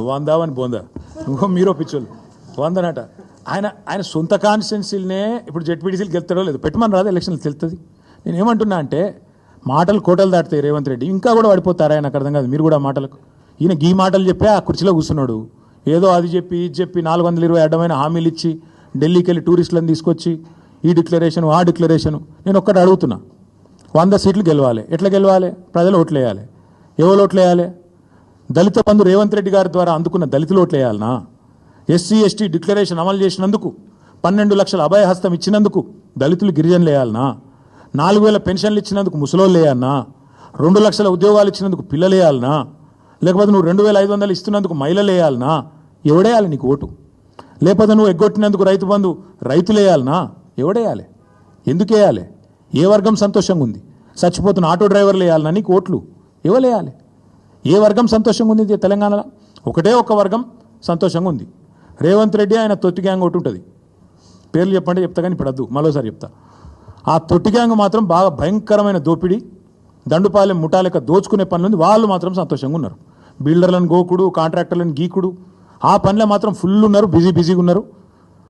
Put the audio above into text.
వందావని బోందా. ఇంకో మీరో పిచ్చోళ్ళు. వందనట. ఆయన ఆయన సొంత కాన్స్టిట్యున్సీలనే ఇప్పుడు జెడ్పీటీసీలు గెలుతాడో లేదు పెట్టమని రాదు ఎలక్షన్లు తెలుస్తుంది నేను ఏమంటున్నా అంటే మాటలు కోటలు దాటుతాయి రేవంత్ రెడ్డి. ఇంకా కూడా పడిపోతారా ఆయనకు అర్థం కాదు. మీరు కూడా మాటలకు. ఈయన గీ మాటలు చెప్పి ఆ కుర్చీలో కూర్చున్నాడు. ఏదో అది చెప్పి ఇది చెప్పి నాలుగు వందల ఇరవై అడ్డమైన హామీలు ఇచ్చి ఢిల్లీకి వెళ్ళి టూరిస్టులను తీసుకొచ్చి ఈ డిక్లరేషన్ ఆ డిక్లరేషన్. నేను ఒక్కటి అడుగుతున్నా. వంద సీట్లు గెలవాలి. ఎట్లా గెలవాలి? ప్రజలు ఓట్లు వేయాలి ఎవరు ఓట్లు వేయాలి దళిత బంధు రేవంత్ రెడ్డి గారి ద్వారా అందుకున్న దళితులు ఓట్లు వేయాలనా? ఎస్సీ ఎస్టీ డిక్లరేషన్ అమలు చేసినందుకు పన్నెండు లక్షల అభయహస్తం ఇచ్చినందుకు దళితులు గిరిజనులు వేయాలనా? నాలుగు వేల పెన్షన్లు ఇచ్చినందుకు ముసలోళ్ళు వేయాలనా? రెండు లక్షల ఉద్యోగాలు ఇచ్చినందుకు పిల్లలు వేయాలనా? లేకపోతే నువ్వు రెండు వేల ఐదు వందలు ఇస్తున్నందుకు మహిళలు వేయాలనా? ఎవడేయాలి నీకు ఓటు? లేకపోతే నువ్వు ఎగ్గొట్టినందుకు రైతు బంధు రైతులు వేయాలనా? ఎవడేయాలి? ఎందుకు వేయాలి? ఏ వర్గం సంతోషంగా ఉంది? చచ్చిపోతున్న ఆటో డ్రైవర్లు వేయాలనా నీకు ఓట్లు? ఎవలేయాలి ఏ వర్గం సంతోషంగా ఉంది ఇది తెలంగాణలో? ఒకటే ఒక వర్గం సంతోషంగా ఉంది రేవంత్ రెడ్డి ఆయన తొట్టి గ్యాంగ్ ఒకటి ఉంటుంది. పేర్లు చెప్పండి చెప్తా కానీ ఇప్పుడు వద్దు మరోసారి చెప్తా. ఆ తొట్టి గ్యాంగ్ మాత్రం బాగా భయంకరమైన దోపిడీ దండుపాలెం ముఠాలెక్క దోచుకునే పనులు వాళ్ళు మాత్రం సంతోషంగా ఉన్నారు బిల్డర్లను గోకుడు కాంట్రాక్టర్లను గీకుడు. ఆ పనిలో మాత్రం ఫుల్ ఉన్నారు బిజీ బిజీగా ఉన్నారు